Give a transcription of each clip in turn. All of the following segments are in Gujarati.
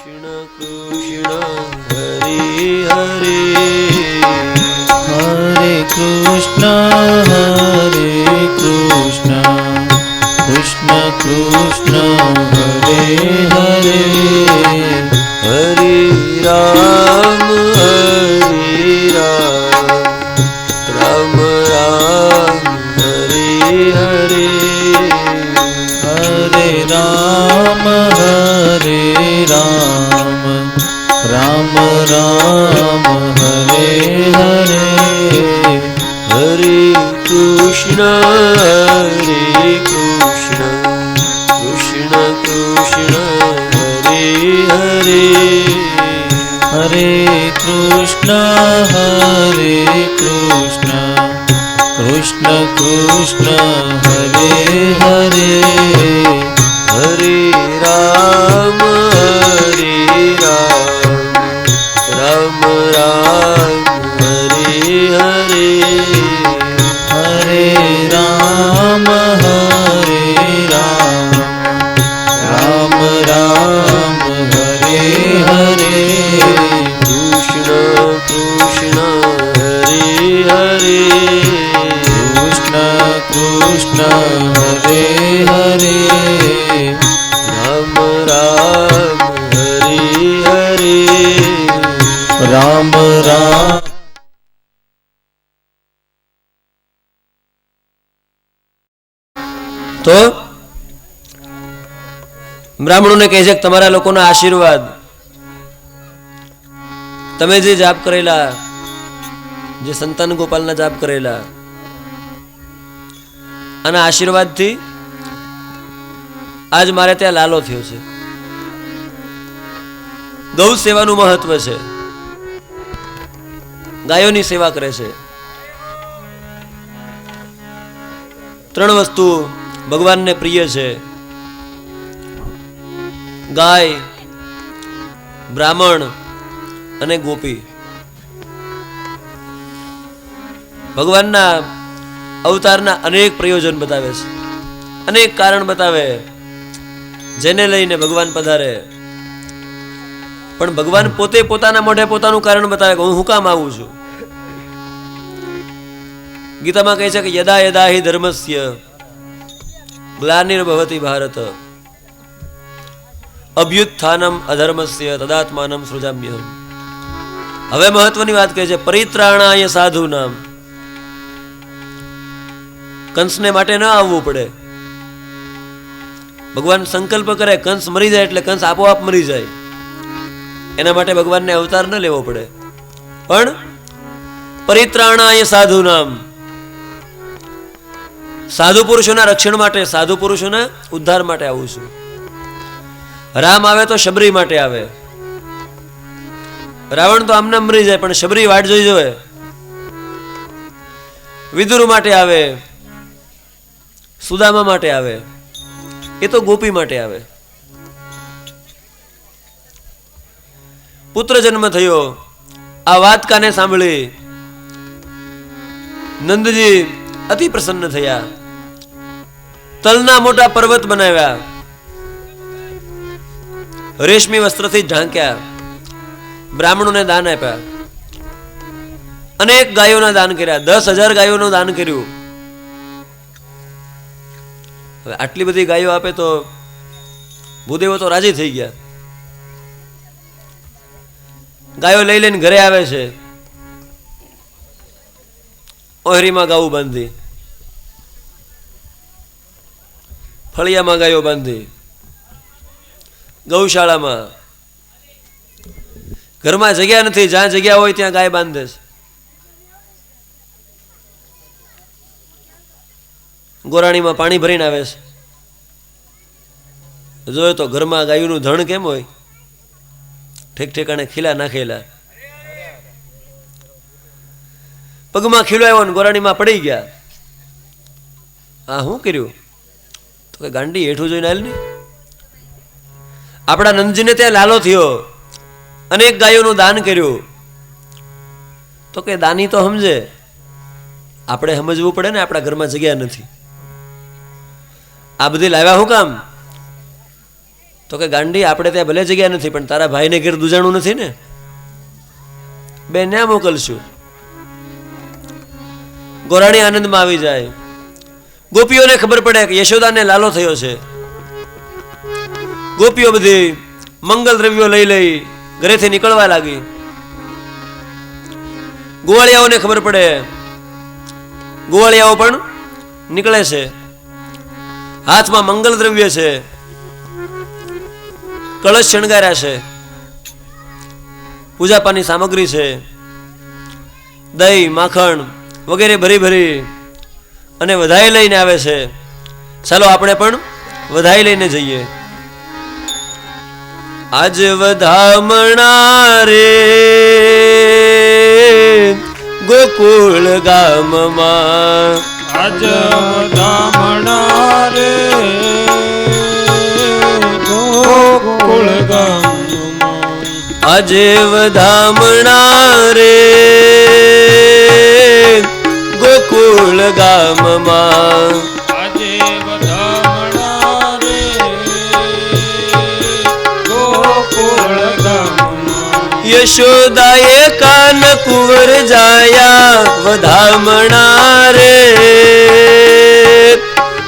કૃષ્ણ કૃષ્ણ કૃષ્ણ બ્રાહ્મણોને કહે છે તમારા લોકોના આશીર્વાદ. તમે જે જાપ કરેલા, જે સંતાન ગોપાલના જાપ કરેલા, આના આશીર્વાદથી આજ મારે ત્યાં લાલો થયો છે. ગૌ સેવાનું મહત્વ છે. ગાયોની સેવા કરે છે. ત્રણ વસ્તુ ભગવાનને પ્રિય છે. ગાય, બ્રાહ્મણ અને ગોપી. ભગવાનના અવતારના અનેક પ્રયોજન બતાવે છે. અનેક કારણ બતાવે. જેને લઈને ભગવાન પધારે. પણ ભગવાન પોતે પોતાના મોઢે પોતાનું કારણ બતાવે કે હું હું કામ આવું છું? ગીતામાં કહે છે કે યદા યદા હિ ધર્મસ્ય, ગ્લાનિર્ભવતી ભારત. અભ્યુત્થાનમ અધર્મસ્ય તદાત્માનમ સૃજામ્યહમ. હવે મહત્વની વાત કહે છે, પરિત્રાણાય સાધુ નામ કંસને માટે ન આવવું પડે. ભગવાન સંકલ્પ કરે, કંસ મરી જાય એટલે કંસ આપોઆપ મરી જાય. એના માટે ભગવાનને અવતાર ન લેવો પડે. પણ પરિત્રાણાય સાધુ નામ સાધુ પુરુષોના રક્ષણ માટે, સાધુ પુરુષોના ઉદ્ધાર માટે આવું છું. રામ આવે તો શબરી માટે આવે. રાવણ તો આમને મરી જાય, પણ શબરી વાટ જોઈ જોવે. વિદુર માટે આવે. સુદામા માટે આવે. એ તો ગોપી માટે આવે. પુત્ર જન્મ થયો. આ વાત કાને સાંભળી? નંદજી અતિ પ્રસન્ન થયા. તલના મોટા પર્વત બનાવ્યા. રેશમી વસ્ત્રથી ઢાંક્યા. બ્રાહ્મણોને દાન આપ્યા. અનેક ગાયોના દાન કર્યા. દસ હજાર ગાયોનું દાન કર્યું. હવે આટલી બધી ગાયો આપે તો ભૂદેવો તો રાજી થઈ ગયા. ગાયો લઈ લઈને ઘરે આવે છે. ઓહરીમાં ગાવું બાંધી. ફળિયામાં ગાયો બાંધી. ગૌશાળામાં. ઘરમાં જગ્યા નથી, જ્યાં જગ્યા હોય ત્યાં ગાય બાંધે છે. ગોરાણીમાં પાણી ભરીને આવે છે. જોયો તો ઘરમાં ગાયુંનું ધણ કેમ હોય? ઠેક ઠેકાણે ખીલા નાખેલા. પગમાં ખીલો આવ્યો ને ગોરાણીમાં પડી ગયા. આ શું કર્યું? તો કે ગાંડી હેઠું જોઈને હાલ ને? આપણા નંદજીને ત્યાં લાલો થયો અનેક ગાયોનું દાન કર્યું. તો કે દાની તો સમજે, આપણે સમજવું પડે ને આપણા ઘરમાં જગ્યા નથી. આ બધી લાવ્યા હું કામ? તો કે ગાંડી, આપણે ત્યાં ભલે જગ્યા નથી, પણ તારા ભાઈને ઘેર દુજાણું નથી ને? બે ન્યા મોકલશું. ગોરાણી આનંદમાં આવી જાય. ગોપીઓને ખબર પડે કે યશોદાને લાલો થયો છે. ગોપીઓ બધી મંગલ દ્રવ્યો લઈ લઈ ઘરેથી નીકળવા લાગી. ગોવાળિયાઓને ખબર પડે. ગોવાળિયાઓ પણ નીકળે છે. હાથમાં મંગલ દ્રવ્ય છે. કળશ શણગાર્યા છે. પૂજાપાની સામગ્રી છે. દહીં, માખણ વગેરે ભરી ભરી અને વધાઈ લઈને આવે છે. ચાલો આપણે પણ વધાઈ લઈને જઈએ. આજ વધામણા રે ગોકુળ ગામમાં. આજ વધામણા રે ગોકુળ ગામમાં. આજે વધામણા રે ગોકુળ ગામમાં. યશોદાએ કાન કુંવર જાયા વધામણા રે.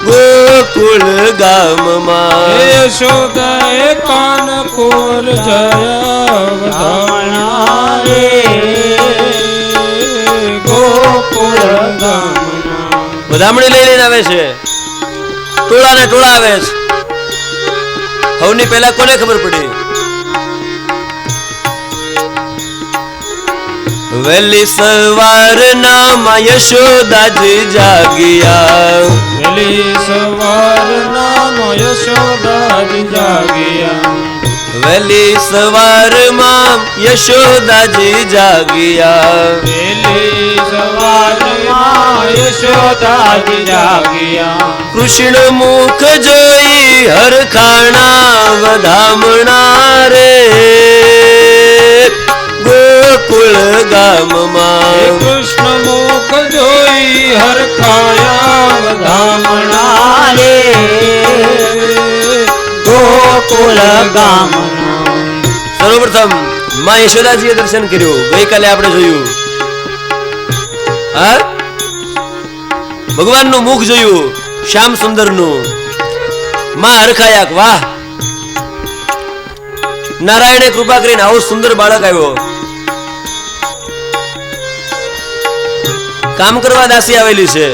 ગોકુળ ગામમાં. યશોદાએ કાન કુંવર જાયા વધામણા રે. ગોકુળ ગામમાં. વધામણી લઈ લઈને આવે છે. ટોળા ને ટોળા આવે છે. હવની પહેલા કોને ખબર પડી? વહેલી સવારમાં યશોદાજી જાગિયા. વેલી સવારમાં યશોદાજી જાગ્યા. વહેલી સવારમાં યશોદાજી જાગ્યા. વેલી સવારમાં યશોદાજી જાગિયા. કૃષ્ણ મુખ જોઈ હરખાણા વધામણા રે. ગોકુળ હે ગામમાં કૃષ્ણ મુખ જોઈ હરખાયા વધામણા રે. ગોકુળ ગામના સર્વપ્રથમમાં યશોદાજીએ દર્શન કર્યું. ગઈકાલે આપણે જોયું. હા? ભગવાનનું મુખ જોયું. શ્યામ સુંદરનું. માં હરખાયા વાહ. નારાયણે કૃપા કરીને આવો સુંદર બાળક આવ્યો. કામ કરવા દાસી આવેલી છે.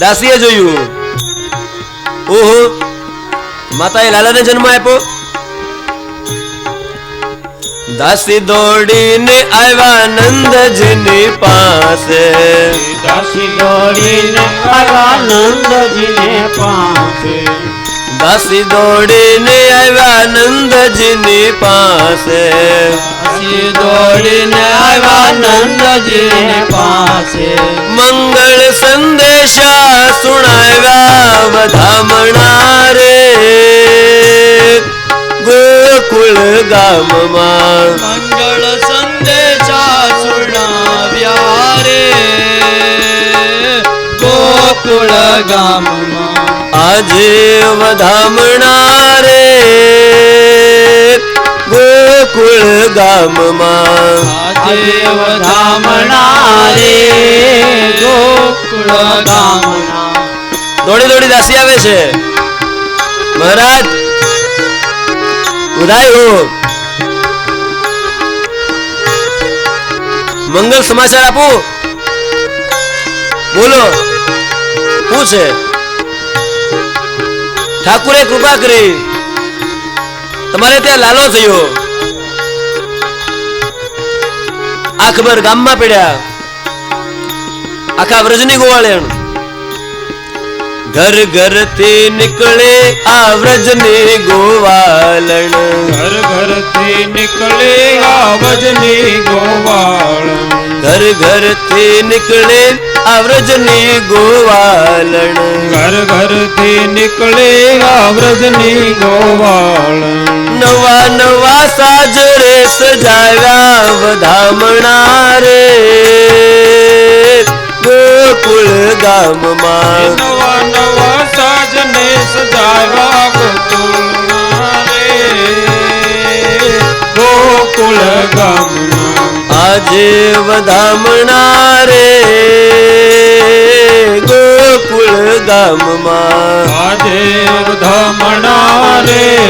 દાસીએ જોયું. ઓહો માતાએ લાલાને જન્મ આપ્યો? દાસી દોડીને આવ્યા નંદજીની પાસે. દાસી દોડીને આવ્યા નંદજીને પાસે. દાસી દોડીને આવ્યા નંદજીની પાસે. દાસી દોડીને આવ્યા નંદજીની પાસે. મંગળ સંદેશા સુણાવ્યા વધામણા રે ગોકુળ ગામમાં મંગળ સંદેશા સુણાવ્યા રે. ગોકુળ ગામમાં આજે વધામણા રે ગોકુળ ગામમાં. આજે વધામણા રે ગોકુળ ગામના દોડી દોડી દાસી આવે છે. મહારાજ ઉદાય હો. મંગલ સમાચાર આપું. બોલો શું છે? ઠાકુરે કૃપા કરી. તમારે ત્યાં લાલો થયો. આ ખબર ગામમાં પડ્યા. આખા વ્રજની ગોવાળેણ. ઘર ઘરથી નીકળે આ વ્રજની ગોવાલણ ઘર ઘરથી નીકળે આવજની ગોવાળ ઘર ઘરથી નીકળે આ વ્રજની ગોવાલણ ઘર ઘરથી નીકળે આવજની ગોવાળ નવા નવા સાજરે સજાવ્યા વધામણા રે. ગોકુળ ગામમાં. નવા નવા સાજને સજાવ્યા ગોકુળ ગામના આજે વધામણા રે. ગોકુળ ગામમાં. આજે વધામણા રે.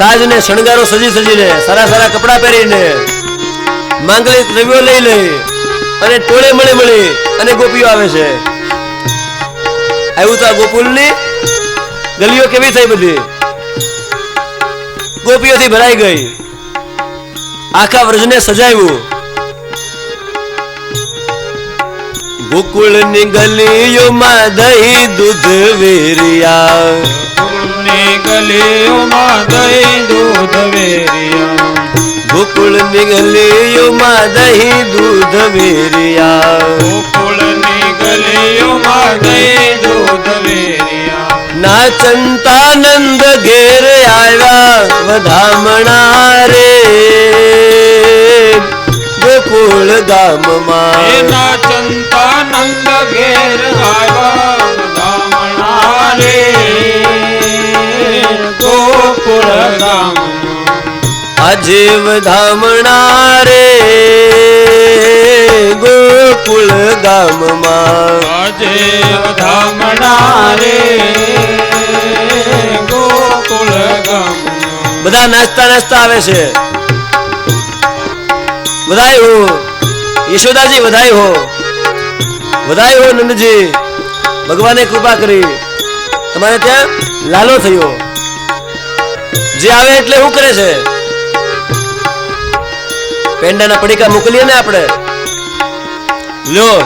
સાજ ને શણગારો સજી સજીને સારા સારા કપડાં પહેરીને, માંગલિક દ્રવ્યો લઈ લઈ અને ટોળે મળી મળી અને ગોપીઓ આવે છે. આવ્યું તો આ ગોકુલની ગલીઓ કેવી થઈ બધી? ગોપીઓથી ભરાઈ ગઈ. આખા વ્રજને સજાવ્યું. ગોકુળની ગલીઓમાં દહીં દૂધ વેરિયા ગોકુળની ગલીઓમાં દહીં દૂધ વેરિયા. ગોકુળની ગલીઓમાં દહીં દૂધ વેરિયા. ગોકુળની ગલીઓમાં દહીં દૂધ વેરિયા. નાચંતાનંદ ઘેર આવ્યા વધામણા રે. ગોકુળ ગામમાં. ના ચંતાનંદ ગામમાં ધામણા રે ગોકુળ ગામમાં. જીવ ધામણા રે ગોકુળ બધા નાચતા નાચતા આવે છે. વધાય હો. યશોદાજી વધાય હો. વધાય હો નંદજી. ભગવાને કૃપા કરી. તમારે ત્યાં લાલો થયો. જે આવે એટલે શું કરે છે? પેંડાના પડીકા મોકલીએ ને આપણે? લ્યો.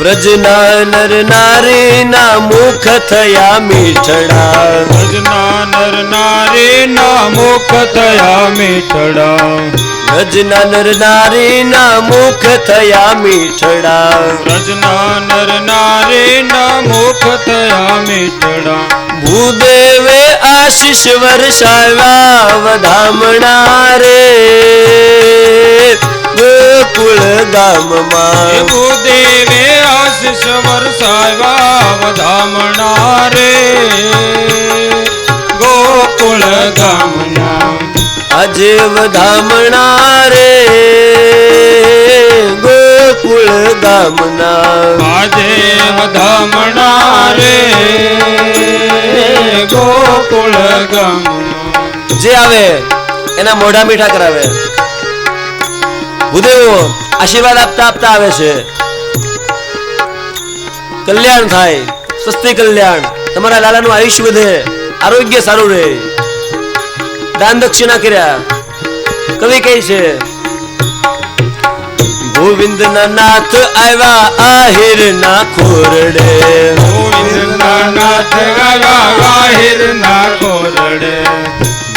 વ્રજના નર નારીના મુખ થયા મીઠડા. ભજના નર નારી ના મુખ થયા મીઠડા. વ્રજના નર નારીના મુખ થયા મીઠડા. ભજના નર નારી ના મુખ થયા મીઠડા. ભૂદેવે આશીષ વર્ષાવ્યા વધામણા રે. ગોકુળ ગામમાં. ભૂદેવે આશીષ વર્ષાવ્યા વધામણા રે. ગોકુળ ગામના. આજે વધામણા રે. ગોકુળ ગામના આજે વધામણા રે ગોકુળ ગામ જે આવે એના મોઢા મીઠા કરાવે. ભૂદેવો આશીર્વાદ આપતા આપતા આવે છે. કલ્યાણ થાય સ્વસ્તિ કલ્યાણ. તમારા લાલાનું આયુષ્ય વધે આરોગ્ય સારું રહે. દાન દક્ષિણા કર્યા. કવિ કહે છે ગોવિંદ ના નાથ આવ્યા આહિર ના ખોરડે. ગોવિંદના નાથ ગાવા ગાહિર ના ખોરડે.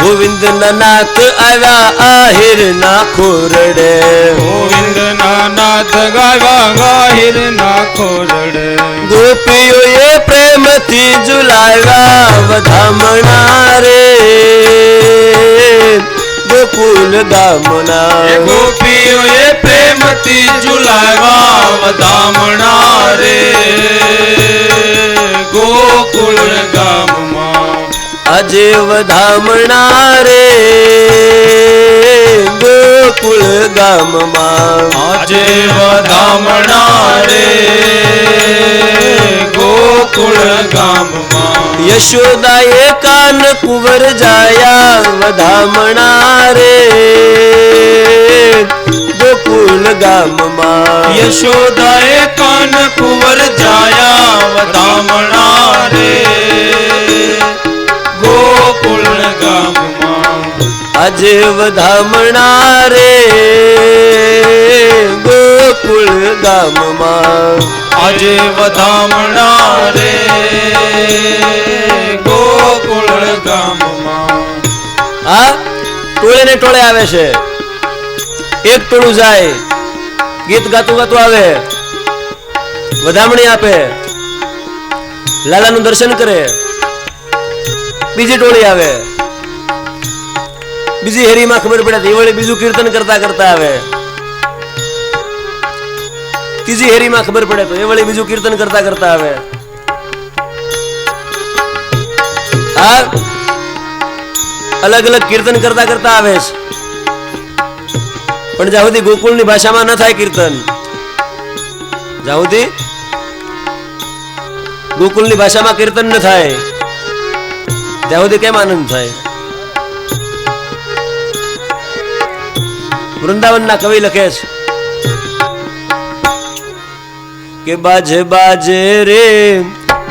ગોવિંદ ના નાથ આવ્યા આહિર ના ખોરડે. ગોવિંદના નાથ ગાવા ગાહિર ના ખોરડે. ગોપીઓએ પ્રેમથી જુલાવ્યા વધામણા રે. ગોકુલ ગામના. એ પ્રેમથી ઝુલાવ્યા વધામણા રે. ગોકુળ ગામમાં. આજે વધામણા રે. ગોકુળ ગામમાં. આજે વધામણા રે. ગોકુળ ગામમાં. યશોદાએ કાન કુંવર જાયા વધામણા રે. ગોકુલ ગામમાં. યશોદાએ કાન કુંવર જાયા વધામણા રે ગોકુલ ગામમાં. આજે વધામણા રે ગોકુલ ગામમાં. આજે વધામણા રે ગોકુળ ગામમાં. આ ટોળે ને ટોળે આવે છે. એક ટોળું જાય. ગીત ગાતું ગાતું આવે. વધામણી આપે. લાલાનું દર્શન કરે. બીજી ટોળી આવે. બીજી હેરીમાં ખબર પડે એ વળી બીજું કીર્તન કરતા કરતા આવે. ત્રીજી હેરીમાં ખબર પડે તો એ વળી બીજું કીર્તન કરતા કરતા આવે. આ અલગ અલગ કીર્તન કરતા કરતા આવે છે. પણ જ્યાં સુધી ગોકુળની ભાષામાં ન થાય કીર્તન. જ્યાં સુધી ગોકુળની ભાષામાં કીર્તન ન થાય. ત્યાં સુધી કેમ આનંદ થાય? વૃંદાવનના કવિ લખે છે, કે બાજે બાજે રે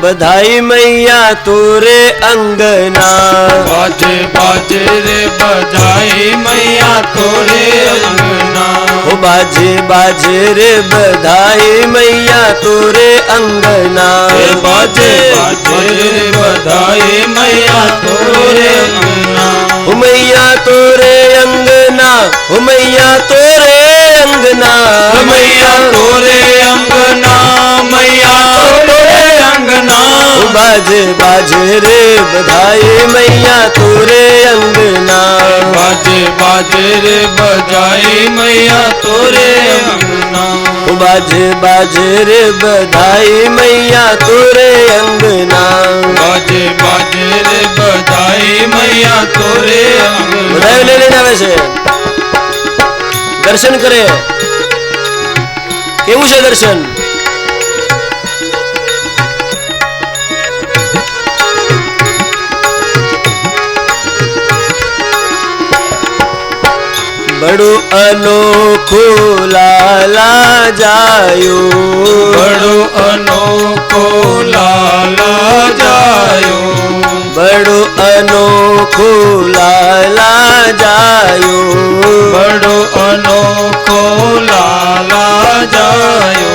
બધાઈ મૈયા તુરે અંગના. બાજે બાજે રે બધાઈ મૈયા તુરે અંગના. ઓ બાજે બાજે રે બધાઈ મૈયા તુરે અંગના. બાજે બાજે રે બધાઈ મૈયા તુરે અંગના. ઓ મૈયા તુરે અંગના ઓ મૈયા તુરે અંગના. મૈયા તુરે અંગના. અંગના ઓ બાજે બાજે રે બધાઈ મૈયા તોરે અંગના બાજે બાજે રે બધાઈ મૈયા તોરે અંગના ઓ બાજે બાજે રે બધાઈ મૈયા તોરે અંગના બાજે બાજે રે બધાઈ મૈયા તોરે અંગના બધાય લઈ લઈને આવે છે બડું અનોખું લાલા જાયું બડો અનોખો લાલા જાયો બડું અનોખું લાલા જાયું બડો અનોખો લાલા જાયો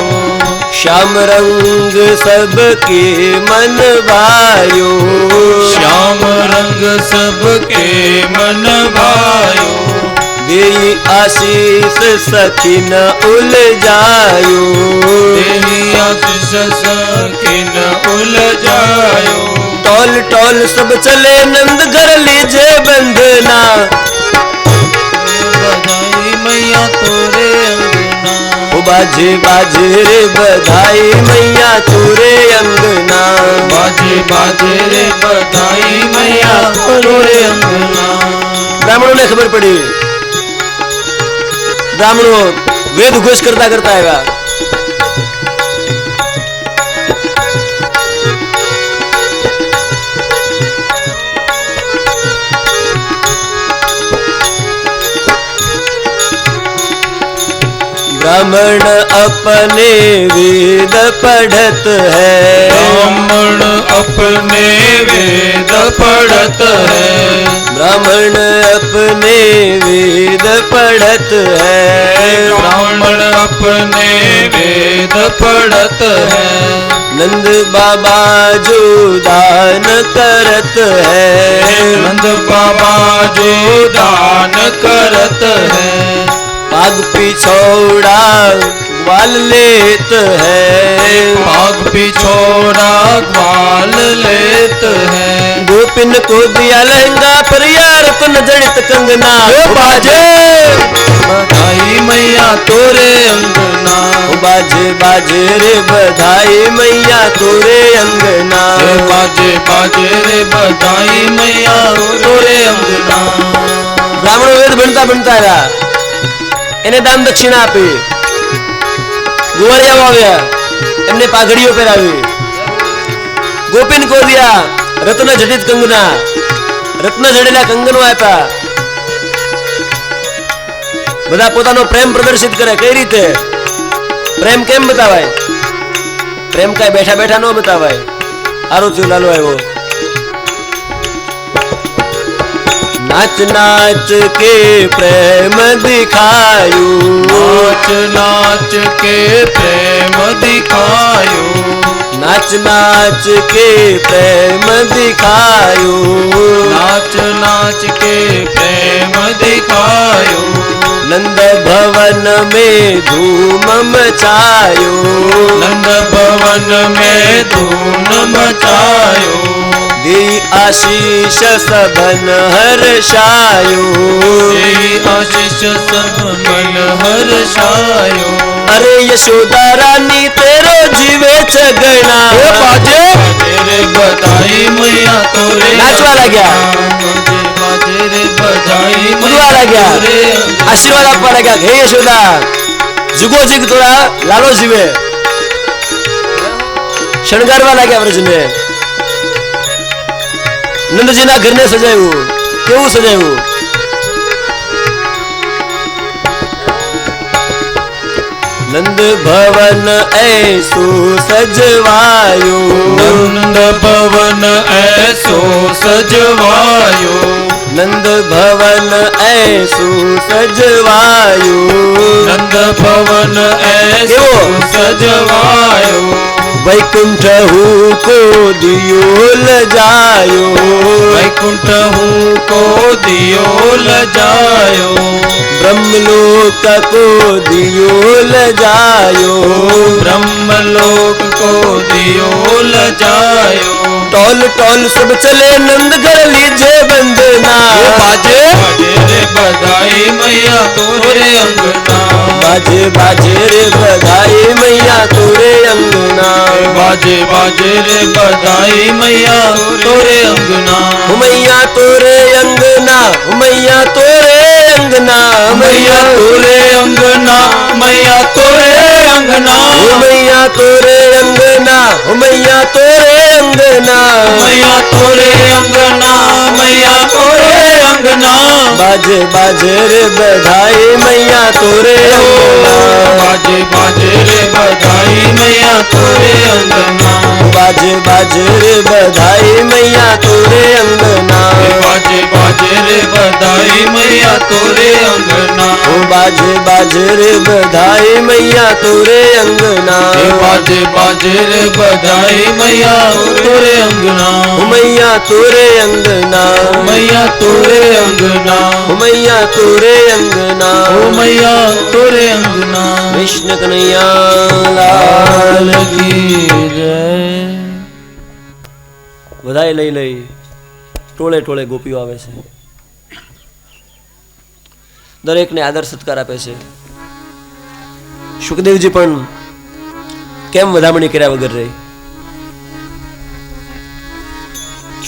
श्याम रंग सबके मन भायो શ્યામ રંગ સબકે મન ભાયો देही आशीष सखिन उलझायो देही आशीष उल जाओ टोल टोल सब चले नंद घर लीजे बंदना बाजे बाजे रे बधाई मैया तुरे अंगना। बाजे बाजे रे बधाई मैया तुरे अंगना। ब्राह्मणों ने खबर पड़ी ब्राह्मण वेद घोष करता करता है ब्राह्मण अपने वेद पढ़त है। ब्राह्मण अपने वेद पढ़त है। ब्राह्मण अपने वेद पढ़त है ब्राह्मण अपने वेद पढ़त है नंद बाबा जो दान करत है नंद बाबा जो दान करत है पाग पिछोड़ा ग्वाल लेत है भाग पिछोड़ा ग्वाल लेत है गोपिन को दिया लहंगा पर यार तो न जड़ित कंगना ओ बाजे बधाई मैया तोरे अंगना ओ बाजे बाजे रे बधाई मैया तोरे अंगना रे बाजे बाजे रे बधाई मैया तोरे अंगना બ્રાહ્મણો વેદ ભણતા ભણતા રહ્યા એને દાન દક્ષિણા આપી ગુવારિયાઓ આવ્યા. એમને પાઘડીઓ પહેરાવી. ગોપીન કોરિયા, રત્ન જડિત કંગના, રત્ન જડેલા કંગનો આપ્યા. બધા પોતાનો પ્રેમ પ્રદર્શિત કરે. કઈ રીતે? પ્રેમ કેમ બતાવાય? પ્રેમ કાંઈ બેઠા બેઠા ન બતાવાય. સારું થયું લાલો આવ્યો. नाच नाच के प्रेम दिखायू नाच नाच के प्रेम दिखायो नाच नाच के प्रेम दिखायू नाच नाच के प्रेम दिखायो नंद भवन में धूम मचायो नंद भवन में धूम मचायो दी आशीष सबन हर्षायो तेरी आशीष सब मन हर्षायो अरे यशोदा रानी तेरो जीवे छगना बाजे रे बधाई मैया तोरे नाचवा लाग्या. बाजे बाजे रे बधाई બધાઈ ઉડવા લાગ્યા તોરે આશીર્વાદ આપવા લાગ્યા કે હે યશોદા જુગો જીગ થોડા લાલો જીવે શણગારવા લાગ્યા વ્રજને નંદજીના ઘરને સજાવ્યું કેવું સજાવ્યું નંદ ભવન એસું સજવાયું નંદ ભવન એસો સજવાયો नंद भवन ऐसु सजवायु। नंद भवन ऐसु सजवायु। वैकुंठ हूँ को दियो लजायो। वैकुंठ हूँ को दियो ब्रह्म ब्रह्मलोक को दियो ब्रह्म ब्रह्मलोक को दियो लजायो। टोल टोल सब चले नंद घर लीजे बंदना बाजे बाजे रे बधाई मैया तोरे अंगना बाजे बाजे रे बधाई मैया तोरे अंगना बाजे बाजे रे बधाई मैया तोरे अंगना मैया तोरे अंगना मैया तोरे अंगना मैया तोरे अंगना मैया तोरे अंगना मैया तोरे अंगना मैया तोरे अंगना मैया तोरे अंगना मैया तोरे अंगना बाजे बाजे रे बधाई मैया तोरे बाजे बाजे रे बधाई मैया तोरे अंगना बाजे बाजे रे बधाई मैया तोरे अंगना बाजे बाजे रे बधाई मैया तोरे अंगना बाजे बाजे रे बधाई मैया तोरे अंगना बाजे बाजे रे बधाई मैया तोरे अंगना मैया तोरे अंगना मैया तोरे अंगना અંગના મૈયા તોરે અંગના. ઉમૈયા તોરે અંગના. કૃષ્ણ કનૈયા લાલ કી જય. બધાય લઈ લઈ. ટોળે ટોળે ગોપીઓ આવે છે. દરેકને આદર સત્કાર આપે છે. સુખદેવજી પણ કેમ વધામણી કર્યા વગર રહી?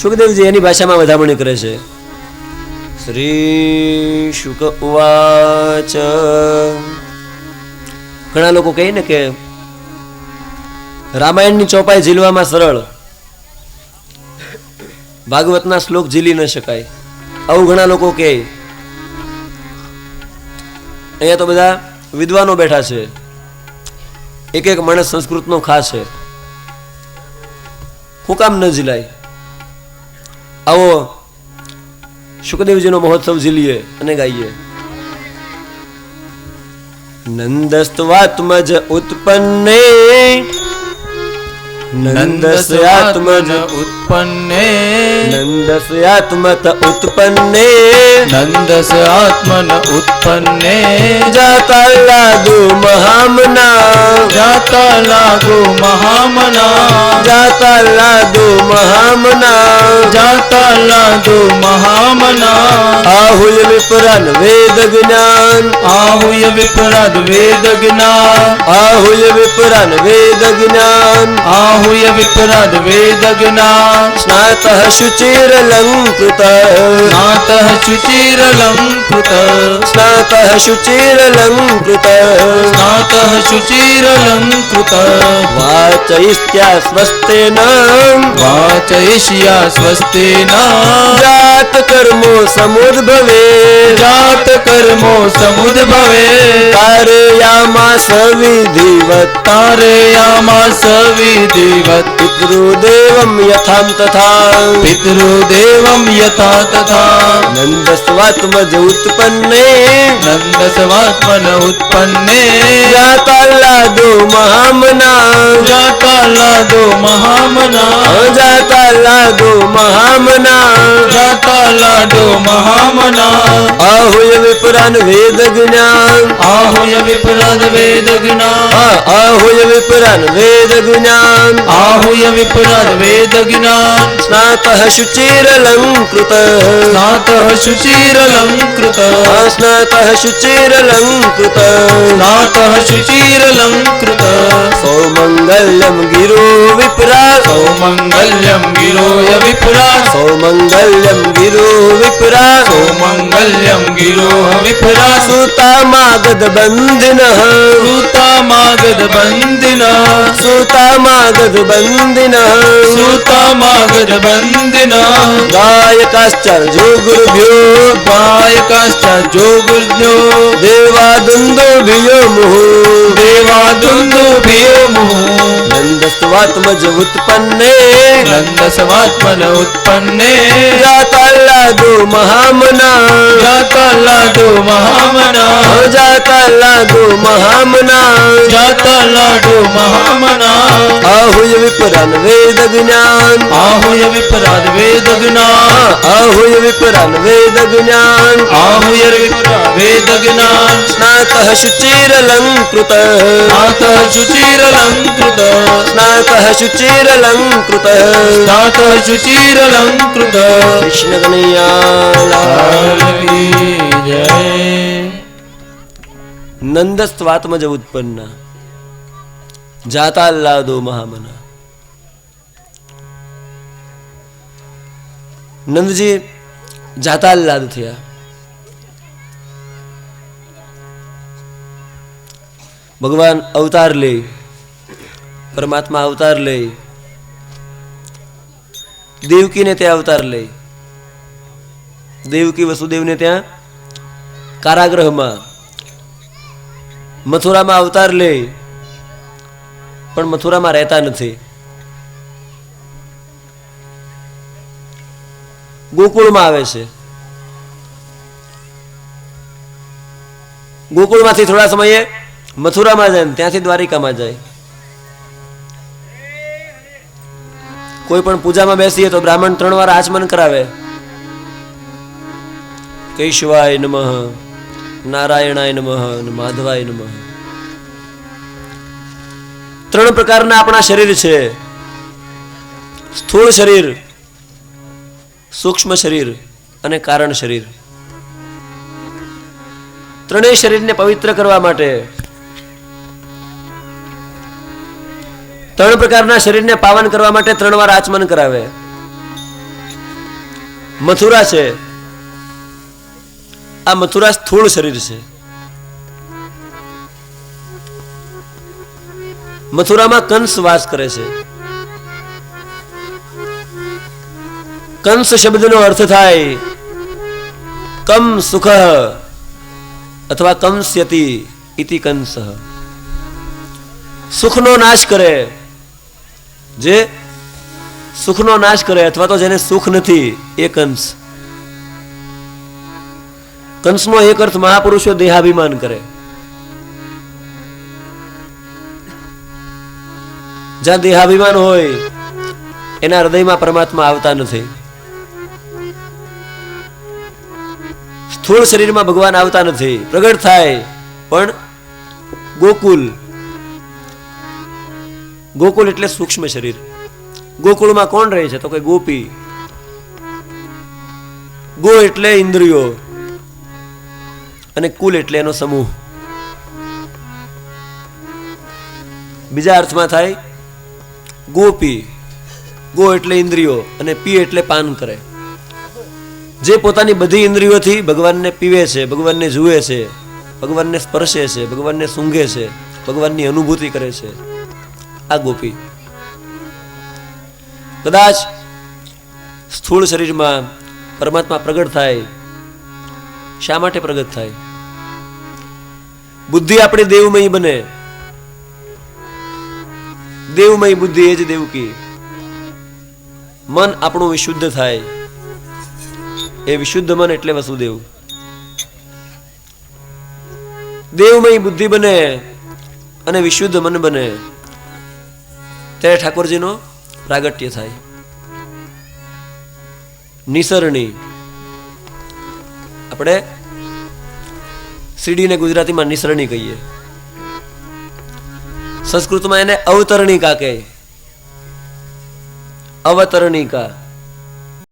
સુખદેવજી એની ભાષામાં વધામણી કરે છે. શ્રી શુક ઉવાચ ઘણા લોકો કહે ને કે રામાયણની ચોપાઈ ઝીલવામાં સરળ. ભાગવતના શ્લોક ઝીલી ન શકાય. આવું ઘણા લોકો કહે. અહીંયા તો બધા વિદ્વાનો બેઠા છે. એક એક માણસ સંસ્કૃતનો ખાસ છે. હું કામ ન ઝીલાય. આવો શુકદેવજીનો મહોત્સવ ઝીલીએ અને ગાઈએ નંદસ્ત્વાત્મજ ઉત્પન્ને नन्दस्यात्मज उत्पन्ने। नन्दस्यात्मत उत्पन्ने। नन्दस्यात्मन उत्पन्ने। जाता लागु महामना। जाता लागु महामना। जाता लागु महामना। जाता लागु महामना। आहुय विपरन वेद ज्ञान। आहुय विपरन वेद ज्ञान। आहुय विपरन वेद ज्ञान। आहुय आहूय विप्रद वेद स्नातः शुचिरलं कृत स्नातः शुचिरलं कृत स्नातः शुचिरलं कृत स्नातः शुचिरलं कृत वाचयिष्या स्वस्तेन वाचयिष्या स्वस्तेन जात कर्मो समुद्भवे जात कर्मो समुद्भवे कारयामास विधिवत् कारयामास सविधि दैवत पितृदेवं यथां तथा पितृदेवं यथा तथा नन्दस्वात्मज उत्पन्ने नन्दस्वात्मन उत्पन्ने जाताल्लादो महामना जाताल्लादो महामना जाताल्लादो महामना जाताल्लादो महामना आहुय विपरान वेद ज्ञान आहुय विपरान वेद ज्ञान आहुय विपरान वेद ज्ञान आहूय विपुरा वेदगिना स्नातः सुचेरलं कृतः नातः सुचीरलं कृता स्नातः सुचेरलं कृत नातः सुचीरलं कृता सौमङ्गल्यं गिरो विप्रा। सौमङ्गल्यं गिरोय विप्रा। सौमङ्गल्यं गिरो विप्रा। सौमङ्गल्यं गिरो विप्रा। सुतामागदबन्धिनः सुतामागदबन्धिनः सुतामागद બંધિન સુતામાગધ બંદિન ગાયકાશ્ચ જોગુર્ભ્યો ગાયકાશ્ચ જોગુર્જો દેવાદુંદોભ્યો મુહુ દેવાદુંદુભ્યો तवात्मज उत्पन्ने नंद समात्मन उत्पन्ने जाता लादो महामना। जाता लादो महामना। जाता लादो महामना। जाता लादो महामना। आहुय विपरान वेद ज्ञान। आहुय विपरान वेद ज्ञान। हाँ, आहुय विपरान वेद ज्ञान। आहुय विपरान वेद ज्ञान। स्नातः शुचिरलंकृत स्नातः शुचिरलंकृत નાથ शुचिरलङ्कृतः। કૃષ્ણ शुचिरलङ्कृतः। જય નંદસ્વાત્મજ ઉત્પન્ન જાતાલ્લાદો મહામના નંદજી જાતાલ્લાદ થયા ભગવાન અવતાર લે પરમાત્મા અવતાર લે દેવકીને ત્યાં અવતાર લે દેવકી વસુદેવને ત્યાં કારાગ્રહમાં મથુરામાં અવતાર લે પણ મથુરામાં રહેતા નથી. ગોકુળમાં આવે છે. ગોકુળમાંથી થોડા સમયે મથુરામાં જાય ત્યાંથી દ્વારિકામાં જાય. કોઈ પણ પૂજામાં બેસીએ તો બ્રાહ્મણ ત્રણ વાર આચમન કરાવે. કૈશવાય નમઃ, નારાયણાય નમઃ માધવાય નમઃ. ત્રણ પ્રકારના આપણા શરીર છે. સ્થૂળ શરીર, સૂક્ષ્મ શરીર અને કારણ શરીર. ત્રણેય શરીરને પવિત્ર કરવા માટે ત્રણ પ્રકારના શરીરને પાવન કરવા માટે ત્રણ વાર આચમન કરાવે. મથુરા છે. આ મથુરા સ્થૂળ શરીર છે. મથુરામાં કંસ વાસ કરે છે. કંસ શબ્દનો અર્થ થાય, કમ સુખ અથવા કંસ્યતિ ઇતિ કંસ. સુખનો નાશ કરે. જે સુખનો નાશ કરે અથવા તો જેને સુખ નથી, એ કંસ. કંસનો એક અર્થ મહાપુરુષો દેહાભિમાન કરે. જ્યાં દેહાભિમાન હોય, એના હૃદયમાં પરમાત્મા આવતા નથી. સ્થૂળ શરીરમાં ભગવાન આવતા નથી. પ્રગટ થાય, પણ ગોકુલ ગોકુલ એટલે સૂક્ષ્મ શરીર. ગોકુળમાં કોણ રહે છે? તો કે ગોપી. ગો એટલે ઇન્દ્રિયો. અને કુલ એટલે એનો સમૂહ. બીજા અર્થમાં થાય, ગોપી. ગો એટલે ઇન્દ્રિયો અને પી એટલે પાન કરે. જે પોતાની બધી ઇન્દ્રિયોથી ભગવાનને પીવે છે, ભગવાનને જુએ છે, ભગવાનને સ્પર્શે છે, ભગવાનને સૂંઘે છે, ભગવાનની અનુભૂતિ કરે છે. આ ગોપી. કદાચ સ્થૂળ શરીરમાં પરમાત્મા પ્રગટ થાય, શા માટે પ્રગટ થાય? બુદ્ધિ આપણી દેવમય બને. દેવમય બુદ્ધિ એ જ દેવકી. મન આપણું વિશુદ્ધ થાય. એ વિશુદ્ધ મન એટલે વસુદેવ. દેવમય બુદ્ધિ બને અને વિશુદ્ધ મન બને. ત્યારે ઠાકોરજીનો પ્રાગટ્ય થાય. નિસરણી. આપણે સીડીને ગુજરાતીમાં નિસરણી કહીએ. સંસ્કૃતમાં એને અવતરણિકા કહે. અવતરણિકા.